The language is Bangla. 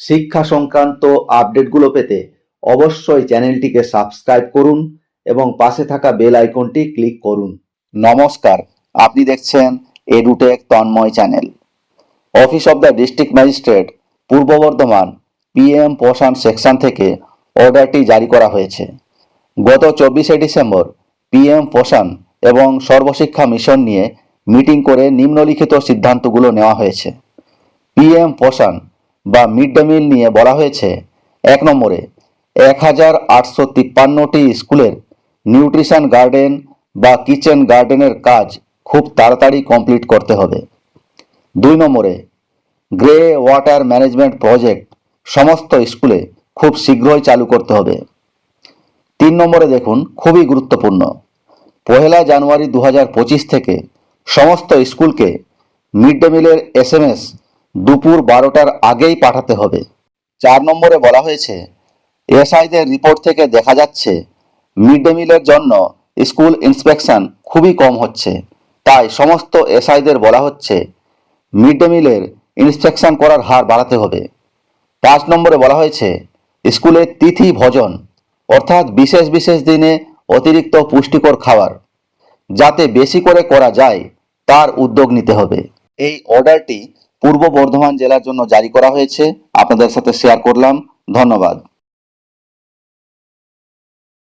শিক্ষা সংক্রান্ত আপডেটগুলো পেতে অবশ্যই চ্যানেলটিকে সাবস্ক্রাইব করুন এবং পাশে থাকা বেল আইকনটি ক্লিক করুন। নমস্কার, আপনি দেখছেন Edutech Tanmoy channel. Office of the district magistrate, Purba Bardhaman PM পোষণ সেকশন থেকে অর্ডারটি জারি করা হয়েছে। গত চব্বিশে ডিসেম্বর পিএম পোষণ এবং সর্বশিক্ষা মিশন নিয়ে মিটিং করে নিম্নলিখিত সিদ্ধান্তগুলো নেওয়া হয়েছে। পিএম পোষণ বা মিড ডে মিল নিয়ে বলা হয়েছে, এক নম্বরে এক হাজার আটশো তিপ্পান্নটি স্কুলের নিউট্রিশন গার্ডেন বা কিচেন গার্ডেনের কাজ খুব তাড়াতাড়ি কমপ্লিট করতে হবে। দুই নম্বরে গ্রে ওয়াটার ম্যানেজমেন্ট প্রজেক্ট সমস্ত স্কুলে খুব শীঘ্রই চালু করতে হবে। তিন নম্বরে দেখুন, খুবই গুরুত্বপূর্ণ, পহেলা জানুয়ারি দু থেকে সমস্ত স্কুলকে মিড ডে মিলের এস দুপুর বারোটার আগেই পাঠাতে হবে। চার নম্বরে বলা হয়েছে এসআইদের রিপোর্ট থেকে দেখা যাচ্ছে, মিড ডে মিলের জন্য স্কুল ইন্সপেকশন খুবই কম হচ্ছে। তাই সমস্ত এসআইদের বলা হচ্ছে, মিড ডে মিলের ইন্সপেকশন করার হার বাড়াতে হবে। পাঁচ নম্বরে বলা হয়েছে স্কুলের তিথি ভোজন, অর্থাৎ বিশেষ বিশেষ দিনে অতিরিক্ত পুষ্টিকর খাবার, যাতে বেশি করে করা যায়, তার উদ্যোগ নিতে হবে। এই অর্ডারটি পূর্ব বর্ধমান জেলার জন্য জারি করা হয়েছে। আপনাদের সাথে শেয়ার করলাম। ধন্যবাদ।